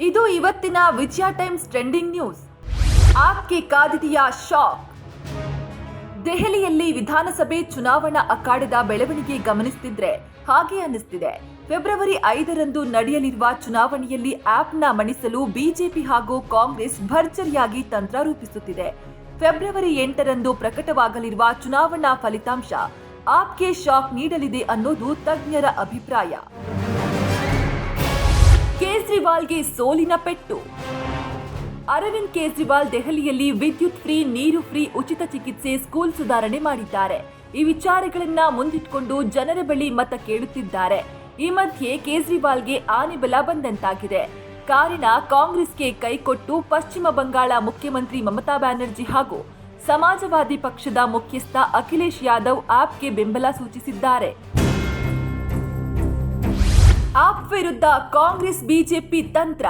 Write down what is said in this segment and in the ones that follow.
ಇದು ಇವತ್ತಿನ Vijaya times trending news. ಆಪ್ಗೆ ಕಾದಿದೆಯ ಶಾಕ್. ದೆಹಲಿಯಲ್ಲಿ ವಿಧಾನಸಭೆ ಚುನಾವಣಾ ಅಖಾಡದ ಬೆಳವಣಿಗೆ ಗಮನಿಸುತ್ತಿದ್ರೆ ಹಾಗೆ ಅನ್ನಿಸ್ತಿದೆ. ಫೆಬ್ರವರಿ ಐದರಂದು ನಡೆಯಲಿರುವ ಚುನಾವಣೆಯಲ್ಲಿ ಆಪ್ನ ಮಣಿಸಲು ಬಿಜೆಪಿ ಹಾಗೂ ಕಾಂಗ್ರೆಸ್ ಭರ್ಜರಿಯಾಗಿ ತಂತ್ರ ರೂಪಿಸುತ್ತಿದೆ. ಫೆಬ್ರವರಿ ಎಂಟರಂದು ಪ್ರಕಟವಾಗಲಿರುವ ಚುನಾವಣಾ ಫಲಿತಾಂಶ ಆಪ್ಗೆ ಶಾಕ್ ನೀಡಲಿದೆ ಅನ್ನೋದು ತಜ್ಞರ ಅಭಿಪ್ರಾಯ. ಕೇಜ್ರಿವಾಲ್ಗೆ ಸೋಲಿನ ಪೆಟ್ಟು. ಅರವಿಂದ್ ಕೇಜ್ರಿವಾಲ್ ದೆಹಲಿಯಲ್ಲಿ ವಿದ್ಯುತ್ ಫ್ರೀ, ನೀರು ಫ್ರೀ, ಉಚಿತ ಚಿಕಿತ್ಸೆ, ಸ್ಕೂಲ್ ಸುಧಾರಣೆ ಮಾಡಿದ್ದಾರೆ. ಈ ವಿಚಾರಗಳನ್ನ ಮುಂದಿಟ್ಕೊಂಡು ಜನರ ಬಳಿ ಮತ ಕೇಳುತ್ತಿದ್ದಾರೆ. ಈ ಮಧ್ಯೆ ಕೇಜ್ರಿವಾಲ್ಗೆ ಆನೆ ಬಲ ಬಂದಂತಾಗಿದೆ. ಕಾರಣ ಕಾಂಗ್ರೆಸ್ಗೆ ಕೈಕೊಟ್ಟು ಪಶ್ಚಿಮ ಬಂಗಾಳ ಮುಖ್ಯಮಂತ್ರಿ ಮಮತಾ ಬ್ಯಾನರ್ಜಿ ಹಾಗೂ ಸಮಾಜವಾದಿ ಪಕ್ಷದ ಮುಖ್ಯಸ್ಥ ಅಖಿಲೇಶ್ ಯಾದವ್ ಆಪ್ಗೆ ಬೆಂಬಲ ಸೂಚಿಸಿದ್ದಾರೆ. ಆಪ್ ವಿರುದ್ಧ ಕಾಂಗ್ರೆಸ್, ಬಿಜೆಪಿ ತಂತ್ರ.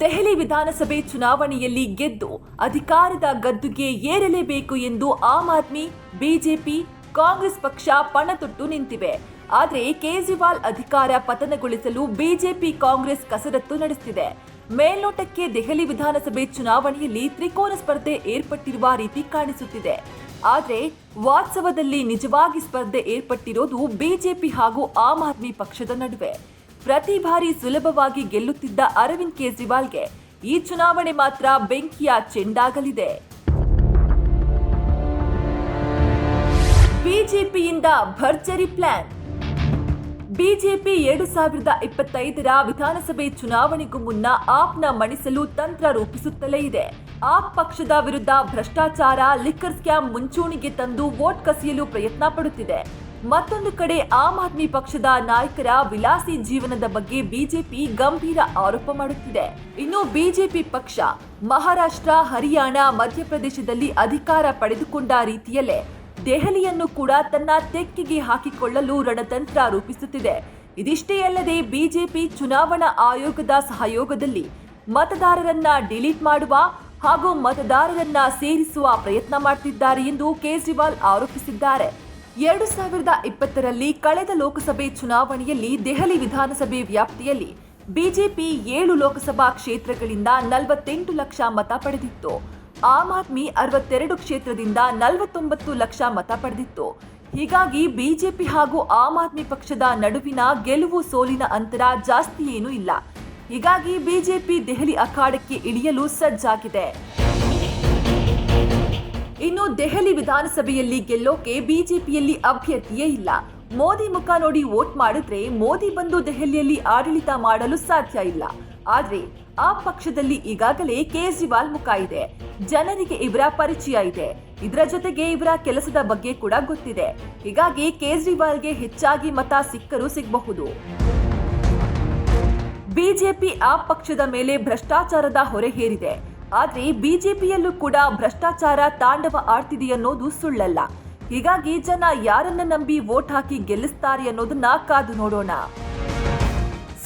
ದೆಹಲಿ ವಿಧಾನಸಭೆ ಚುನಾವಣೆಯಲ್ಲಿ ಗೆದ್ದು ಅಧಿಕಾರದ ಗದ್ದುಗೆ ಏರಲೇಬೇಕು ಎಂದು ಆಮ್ ಆದ್ಮಿ, ಬಿಜೆಪಿ, ಕಾಂಗ್ರೆಸ್ ಪಕ್ಷ ಪಣತೊಟ್ಟು ನಿಂತಿವೆ. ಆದರೆ ಕೇಜ್ರಿವಾಲ್ ಅಧಿಕಾರ ಪತನಗೊಳಿಸಲು ಬಿಜೆಪಿ, ಕಾಂಗ್ರೆಸ್ ಕಸರತ್ತು ನಡೆಸುತ್ತಿದೆ ಮೇಲ್ನೋಟಕ್ಕೆ ದೆಹಲಿ ವಿಧಾನಸಭೆ ಚುನಾವಣೆಯಲ್ಲಿ ತ್ರಿಕೋನ ಸ್ಪರ್ಧೆ ಏರ್ಪಟ್ಟಿರುವ ರೀತಿ ಕಾಣಿಸುತ್ತಿದೆ. ಆದರೆ ವಾಸ್ತವದಲ್ಲಿ ನಿಜವಾಗಿ ಸ್ಪರ್ಧೆ ಏರ್ಪಟ್ಟಿರೋದು ಬಿಜೆಪಿ ಹಾಗೂ ಆಮ್ ಆದ್ಮಿ ಪಕ್ಷದ ನಡುವೆ. ಪ್ರತಿ ಬಾರಿ ಸುಲಭವಾಗಿ ಗೆಲ್ಲುತ್ತಿದ್ದ ಅರವಿಂದ್ ಕೇಜ್ರಿವಾಲ್ಗೆ ಈ ಚುನಾವಣೆ ಮಾತ್ರ ಬೆಂಕಿಯ ಚೆಂಡಾಗಲಿದೆ. ಬಿಜೆಪಿಯಿಂದ ಭರ್ಜರಿ ಪ್ಲಾನ್. ಬಿಜೆಪಿ ಎರಡು ಸಾವಿರದ ಇಪ್ಪತ್ತೈದರ ವಿಧಾನಸಭೆ ಚುನಾವಣೆಗೂ ಮುನ್ನ ಆಪ್ನ ಮಣಿಸಲು ತಂತ್ರ ರೂಪಿಸುತ್ತಲೇ ಇದೆ. ಆಪ್ ಪಕ್ಷದ ವಿರುದ್ಧ ಭ್ರಷ್ಟಾಚಾರ, ಲಿಕ್ಕರ್ ಸ್ಕ್ಯಾಮ್ ಮುಂಚೂಣಿಗೆ ತಂದು ವೋಟ್ ಕಸಿಯಲು ಪ್ರಯತ್ನ ಪಡುತ್ತಿದೆ. ಮತ್ತೊಂದು ಕಡೆ ಆಮ್ ಆದ್ಮಿ ಪಕ್ಷದ ನಾಯಕರ ವಿಲಾಸಿ ಜೀವನದ ಬಗ್ಗೆ ಬಿಜೆಪಿ ಗಂಭೀರ ಆರೋಪ ಮಾಡುತ್ತಿದೆ. ಇನ್ನು ಬಿಜೆಪಿ ಪಕ್ಷ ಮಹಾರಾಷ್ಟ್ರ, ಹರಿಯಾಣ, ಮಧ್ಯಪ್ರದೇಶದಲ್ಲಿ ಅಧಿಕಾರ ಪಡೆದುಕೊಂಡ ರೀತಿಯಲ್ಲೇ ದೆಹಲಿಯನ್ನು ಕೂಡ ತನ್ನ ತೆಕ್ಕಿಗೆ ಹಾಕಿಕೊಳ್ಳಲು ರಣತಂತ್ರ ರೂಪಿಸುತ್ತಿದೆ. ಇದಿಷ್ಟೇ ಅಲ್ಲದೆ ಬಿಜೆಪಿ ಚುನಾವಣಾ ಆಯೋಗದ ಸಹಯೋಗದಲ್ಲಿ ಮತದಾರರನ್ನ ಡಿಲೀಟ್ ಮಾಡುವ ಹಾಗೂ ಮತದಾರರನ್ನ ಸೇರಿಸುವ ಪ್ರಯತ್ನ ಮಾಡುತ್ತಿದ್ದಾರೆ ಎಂದು ಕೇಜ್ರಿವಾಲ್ ಆರೋಪಿಸಿದ್ದಾರೆ. ಎರಡು ಸಾವಿರದ ಇಪ್ಪತ್ತರಲ್ಲಿ ಕಳೆದ ಲೋಕಸಭೆ ಚುನಾವಣೆಯಲ್ಲಿ ದೆಹಲಿ ವಿಧಾನಸಭೆ ವ್ಯಾಪ್ತಿಯಲ್ಲಿ ಬಿಜೆಪಿ ಏಳು ಲೋಕಸಭಾ ಕ್ಷೇತ್ರಗಳಿಂದ ನಲವತ್ತೆಂಟು ಲಕ್ಷ ಮತ ಪಡೆದಿತ್ತು. ಆಮ್ ಆದ್ಮಿ ಅರವತ್ತೆರಡು ಕ್ಷೇತ್ರದಿಂದ ನಲವತ್ತೊಂಬತ್ತು ಲಕ್ಷ ಮತ ಪಡೆದಿತ್ತು. ಹೀಗಾಗಿ ಬಿಜೆಪಿ ಹಾಗೂ ಆಮ್ ಆದ್ಮಿ ಪಕ್ಷದ ನಡುವಿನ ಗೆಲುವು ಸೋಲಿನ ಅಂತರ ಜಾಸ್ತಿ ಏನೂ ಇಲ್ಲ. ಹೀಗಾಗಿ ಬಿಜೆಪಿ ದೆಹಲಿ ಅಖಾಡಕ್ಕೆ ಇಳಿಯಲು ಸಜ್ಜಾಗಿದೆ. ಇನ್ನು ದೆಹಲಿ ವಿಧಾನಸಭೆಯಲ್ಲಿ ಗೆಲ್ಲೋಕೆ ಬಿಜೆಪಿಯಲ್ಲಿ ಅಭ್ಯರ್ಥಿಯೇ ಇಲ್ಲ. ಮೋದಿ ಮುಖ ನೋಡಿ ವೋಟ್ ಮಾಡಿದ್ರೆ ಮೋದಿ ಬಂದು ದೆಹಲಿಯಲ್ಲಿ ಆಡಳಿತ ಮಾಡಲು ಸಾಧ್ಯ ಇಲ್ಲ. ಆದ್ರೆ ಆ ಪಕ್ಷದಲ್ಲಿ ಈಗಾಗಲೇ ಕೇಜ್ರಿವಾಲ್ ಮುಖ ಇದೆ. ಜನರಿಗೆ ಇವರ ಪರಿಚಯ ಇದೆ. ಇದರ ಜೊತೆಗೆ ಇವರ ಕೆಲಸದ ಬಗ್ಗೆ ಕೂಡ ಗೊತ್ತಿದೆ. ಹೀಗಾಗಿ ಕೇಜ್ರಿವಾಲ್ಗೆ ಹೆಚ್ಚಾಗಿ ಮತ ಸಿಕ್ಕರೂ ಸಿಗಬಹುದು. ಬಿಜೆಪಿ ಆ ಪಕ್ಷದ ಮೇಲೆ ಭ್ರಷ್ಟಾಚಾರದ ಹೊರೆ ಹೇರಿದೆ. ಆದ್ರೆ ಬಿಜೆಪಿಯಲ್ಲೂ ಕೂಡ ಭ್ರಷ್ಟಾಚಾರ ತಾಂಡವ ಆಡ್ತಿದೆ ಅನ್ನೋದು ಸುಳ್ಳಲ್ಲ. ಹೀಗಾಗಿ ಜನ ಯಾರನ್ನ ನಂಬಿ ವೋಟ್ ಹಾಕಿ ಗೆಲ್ಲಿಸ್ತಾರೆ ಅನ್ನೋದನ್ನ ಕಾದು ನೋಡೋಣ.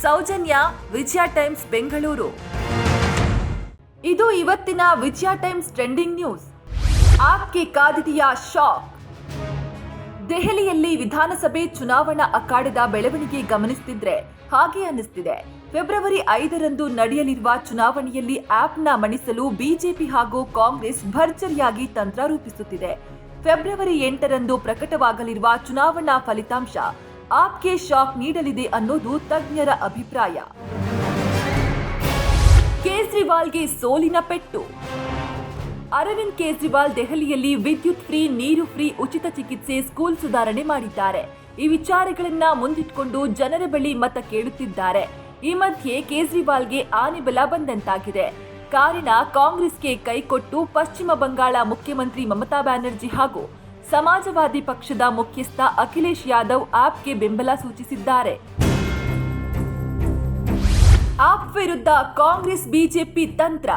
ಸೌಜನ್ಯ ವಿಜಯ ಟೈಮ್ಸ್ ಬೆಂಗಳೂರು. ಇದು ಇವತ್ತಿನ ವಿಜಯ ಟೈಮ್ಸ್ ಟ್ರೆಂಡಿಂಗ್ ನ್ಯೂಸ್. ಆಪ್ಗೆ ಕಾದಿದೆಯ ಶಾಕ್. ದೆಹಲಿಯಲ್ಲಿ ವಿಧಾನಸಭೆ ಚುನಾವಣಾ ಅಖಾಡದ ಬೆಳವಣಿಗೆ ಗಮನಿಸುತ್ತಿದ್ರೆ ಹಾಗೆ ಅನ್ನಿಸ್ತಿದೆ. ಫೆಬ್ರವರಿ ಐದರಂದು ನಡೆಯಲಿರುವ ಚುನಾವಣೆಯಲ್ಲಿ ಆಪ್ನ ಮಣಿಸಲು ಬಿಜೆಪಿ ಹಾಗೂ ಕಾಂಗ್ರೆಸ್ ಭರ್ಜರಿಯಾಗಿ ತಂತ್ರ ರೂಪಿಸುತ್ತಿದೆ. ಫೆಬ್ರವರಿ ಎಂಟರಂದು ಪ್ರಕಟವಾಗಲಿರುವ ಚುನಾವಣಾ ಫಲಿತಾಂಶ ಆಪ್ಗೆ ಶಾಕ್ ನೀಡಲಿದೆ ಅನ್ನೋದು ತಜ್ಞರ ಅಭಿಪ್ರಾಯ. ಕೇಜ್ರಿವಾಲ್ಗೆ ಸೋಲಿನ ಪೆಟ್ಟು. ಅರವಿಂದ್ ಕೇಜ್ರಿವಾಲ್ ದೆಹಲಿಯಲ್ಲಿ ವಿದ್ಯುತ್ ಫ್ರೀ, ನೀರು ಫ್ರೀ, ಉಚಿತ ಚಿಕಿತ್ಸೆ, ಸ್ಕೂಲ್ ಸುಧಾರಣೆ ಮಾಡಿದ್ದಾರೆ. ಈ ವಿಚಾರಗಳನ್ನ ಮುಂದಿಟ್ಕೊಂಡು ಜನರ ಬಳಿ ಮತ ಕೇಳುತ್ತಿದ್ದಾರೆ. ಈ ಮಧ್ಯೆ ಕೇಜ್ರಿವಾಲ್ಗೆ ಆನೆ ಬಲ ಬಂದಂತಾಗಿದೆ. ಕಾರಣ ಕಾಂಗ್ರೆಸ್ಗೆ ಕೈಕೊಟ್ಟು ಪಶ್ಚಿಮ ಬಂಗಾಳ ಮುಖ್ಯಮಂತ್ರಿ ಮಮತಾ ಬ್ಯಾನರ್ಜಿ ಹಾಗೂ ಸಮಾಜವಾದಿ ಪಕ್ಷದ ಮುಖ್ಯಸ್ಥ ಅಖಿಲೇಶ್ ಯಾದವ್ ಆಪ್ಗೆ ಬೆಂಬಲ ಸೂಚಿಸಿದ್ದಾರೆ. ಆಪ್ ವಿರುದ್ಧ ಕಾಂಗ್ರೆಸ್, ಬಿಜೆಪಿ ತಂತ್ರ.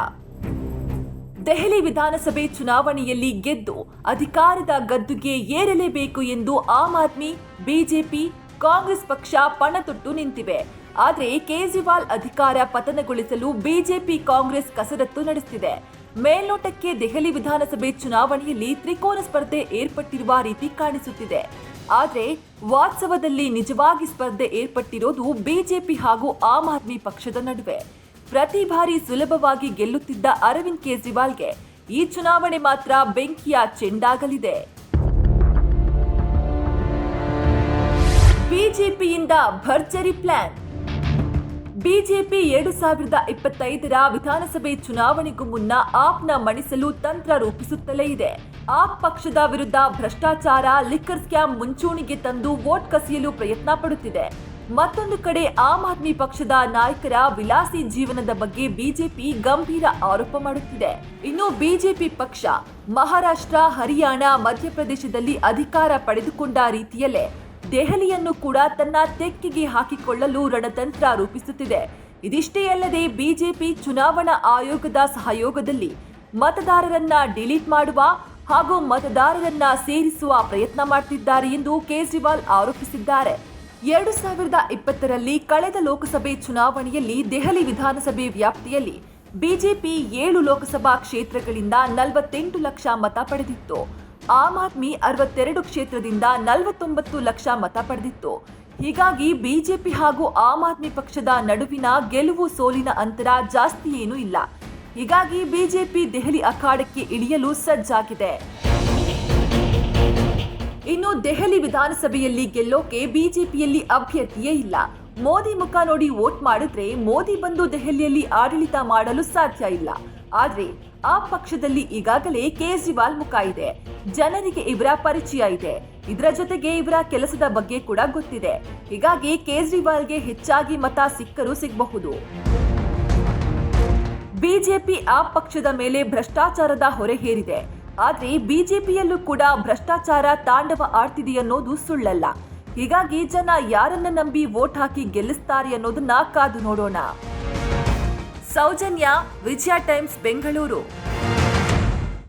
ದೆಹಲಿ ವಿಧಾನಸಭೆ ಚುನಾವಣೆಯಲ್ಲಿ ಗೆದ್ದು ಅಧಿಕಾರದ ಗದ್ದುಗೆ ಏರಲೇಬೇಕು ಎಂದು ಆಮ್ ಆದ್ಮಿ, ಬಿಜೆಪಿ, ಕಾಂಗ್ರೆಸ್ ಪಕ್ಷ ಪಣತೊಟ್ಟು ನಿಂತಿವೆ. ಆದರೆ ಕೇಜ್ರಿವಾಲ್ ಅಧಿಕಾರ ಪತನಗೊಳಿಸಲು ಬಿಜೆಪಿ, ಕಾಂಗ್ರೆಸ್ ಕಸರತ್ತು ನಡೆಸುತ್ತಿದೆ ಮೇಲ್ನೋಟಕ್ಕೆ ದೆಹಲಿ ವಿಧಾನಸಭೆ ಚುನಾವಣೆಯಲ್ಲಿ ತ್ರಿಕೋನ ಸ್ಪರ್ಧೆ ಏರ್ಪಟ್ಟಿರುವ ರೀತಿ ಕಾಣಿಸುತ್ತಿದೆ. ಆದರೆ ವಾಸ್ತವದಲ್ಲಿ ನಿಜವಾಗಿ ಸ್ಪರ್ಧೆ ಏರ್ಪಟ್ಟಿರೋದು ಬಿಜೆಪಿ ಹಾಗೂ ಆಮ್ ಆದ್ಮಿ ಪಕ್ಷದ ನಡುವೆ. ಪ್ರತಿ ಬಾರಿ ಸುಲಭವಾಗಿ ಗೆಲ್ಲುತ್ತಿದ್ದ ಅರವಿಂದ್ ಕೇಜ್ರಿವಾಲ್ಗೆ ಈ ಚುನಾವಣೆ ಮಾತ್ರ ಬೆಂಕಿಯ ಚೆಂಡಾಗಲಿದೆ. ಬಿಜೆಪಿಯಿಂದ ಭರ್ಜರಿ ಪ್ಲಾನ್. ಬಿಜೆಪಿ ಎರಡು ಸಾವಿರದ ಇಪ್ಪತ್ತೈದರ ವಿಧಾನಸಭೆ ಚುನಾವಣೆಗೂ ಮುನ್ನ ಆಪ್ನ ಮಣಿಸಲು ತಂತ್ರ ರೂಪಿಸುತ್ತಲೇ ಇದೆ. ಆಪ್ ಪಕ್ಷದ ವಿರುದ್ಧ ಭ್ರಷ್ಟಾಚಾರ, ಲಿಕ್ಕರ್ ಸ್ಕ್ಯಾಮ್ ಮುಂಚೂಣಿಗೆ ತಂದು ವೋಟ್ ಕಸಿಯಲು ಪ್ರಯತ್ನ ಪಡುತ್ತಿದೆ. ಮತ್ತೊಂದು ಕಡೆ ಆಮ್ ಆದ್ಮಿ ಪಕ್ಷದ ನಾಯಕರ ವಿಲಾಸಿ ಜೀವನದ ಬಗ್ಗೆ ಬಿಜೆಪಿ ಗಂಭೀರ ಆರೋಪ ಮಾಡುತ್ತಿದೆ. ಇನ್ನು ಬಿಜೆಪಿ ಪಕ್ಷ ಮಹಾರಾಷ್ಟ್ರ, ಹರಿಯಾಣ, ಮಧ್ಯಪ್ರದೇಶದಲ್ಲಿ ಅಧಿಕಾರ ಪಡೆದುಕೊಂಡ ರೀತಿಯಲ್ಲೇ ದೆಹಲಿಯನ್ನು ಕೂಡ ತನ್ನ ತೆಕ್ಕಿಗೆ ಹಾಕಿಕೊಳ್ಳಲು ರಣತಂತ್ರ ರೂಪಿಸುತ್ತಿದೆ. ಇದಿಷ್ಟೇ ಅಲ್ಲದೆ ಬಿಜೆಪಿ ಚುನಾವಣಾ ಆಯೋಗದ ಸಹಯೋಗದಲ್ಲಿ ಮತದಾರರನ್ನ ಡಿಲೀಟ್ ಮಾಡುವ ಹಾಗೂ ಮತದಾರರನ್ನ ಸೇರಿಸುವ ಪ್ರಯತ್ನ ಮಾಡ್ತಿದ್ದಾರೆ ಎಂದು ಕೇಜ್ರಿವಾಲ್ ಆರೋಪಿಸಿದ್ದಾರೆ. ಎರಡು ಸಾವಿರದ ಇಪ್ಪತ್ತರಲ್ಲಿ ಕಳೆದ ಲೋಕಸಭೆ ಚುನಾವಣೆಯಲ್ಲಿ ದೆಹಲಿ ವಿಧಾನಸಭೆ ವ್ಯಾಪ್ತಿಯಲ್ಲಿ ಬಿಜೆಪಿ ಏಳು ಲೋಕಸಭಾ ಕ್ಷೇತ್ರಗಳಿಂದ ನಲವತ್ತೆಂಟು ಲಕ್ಷ ಮತ ಪಡೆದಿತ್ತು. ಆಮ್ ಆದ್ಮಿ ಅರವತ್ತೆರಡು ಕ್ಷೇತ್ರದಿಂದ ನಲವತ್ತೊಂಬತ್ತು ಲಕ್ಷ ಮತ ಪಡೆದಿತ್ತು. ಹೀಗಾಗಿ ಬಿಜೆಪಿ ಹಾಗೂ ಆಮ್ ಆದ್ಮಿ ಪಕ್ಷದ ನಡುವಿನ ಗೆಲುವು ಸೋಲಿನ ಅಂತರ ಜಾಸ್ತಿ ಏನೂ ಇಲ್ಲ. ಹೀಗಾಗಿ ಬಿಜೆಪಿ ದೆಹಲಿ ಅಖಾಡಕ್ಕೆ ಇಳಿಯಲು ಸಜ್ಜಾಗಿದೆ. ಇನ್ನು ದೆಹಲಿ ವಿಧಾನಸಭೆಯಲ್ಲಿ ಗೆಲ್ಲೋಕೆ ಬಿಜೆಪಿಯಲ್ಲಿ ಅಭ್ಯರ್ಥಿಯೇ ಇಲ್ಲ. ಮೋದಿ ಮುಖ ನೋಡಿ ವೋಟ್ ಮಾಡಿದ್ರೆ ಮೋದಿ ಬಂದು ದೆಹಲಿಯಲ್ಲಿ ಆಡಳಿತ ಮಾಡಲು ಸಾಧ್ಯ ಇಲ್ಲ. ಆದ್ರೆ ಆ ಪಕ್ಷದಲ್ಲಿ ಈಗಾಗಲೇ ಕೇಜ್ರಿವಾಲ್ ಮುಖ ಇದೆ. ಜನರಿಗೆ ಇವರ ಪರಿಚಯ ಇದೆ. ಇದರ ಜೊತೆಗೆ ಇವರ ಕೆಲಸದ ಬಗ್ಗೆ ಕೂಡ ಗೊತ್ತಿದೆ. ಹೀಗಾಗಿ ಕೇಜ್ರಿವಾಲ್ಗೆ ಹೆಚ್ಚಾಗಿ ಮತ ಸಿಕ್ಕರೂ ಸಿಗಬಹುದು. ಬಿಜೆಪಿ ಆ ಪಕ್ಷದ ಮೇಲೆ ಭ್ರಷ್ಟಾಚಾರದ ಹೊರೆ ಹೇರಿದೆ. ಆದ್ರೆ ಬಿಜೆಪಿಯಲ್ಲೂ ಕೂಡ ಭ್ರಷ್ಟಾಚಾರ ತಾಂಡವ ಆಡ್ತಿದೆ ಅನ್ನೋದು ಸುಳ್ಳಲ್ಲ. ಹೀಗಾಗಿ ಜನ ಯಾರನ್ನ ನಂಬಿ ವೋಟ್ ಹಾಕಿ ಗೆಲ್ಲಿಸ್ತಾರೆ ಅನ್ನೋದನ್ನ ಕಾದು ನೋಡೋಣ. ಸೌಜನ್ಯ ವಿಜಯ ಟೈಮ್ಸ್ ಬೆಂಗಳೂರು.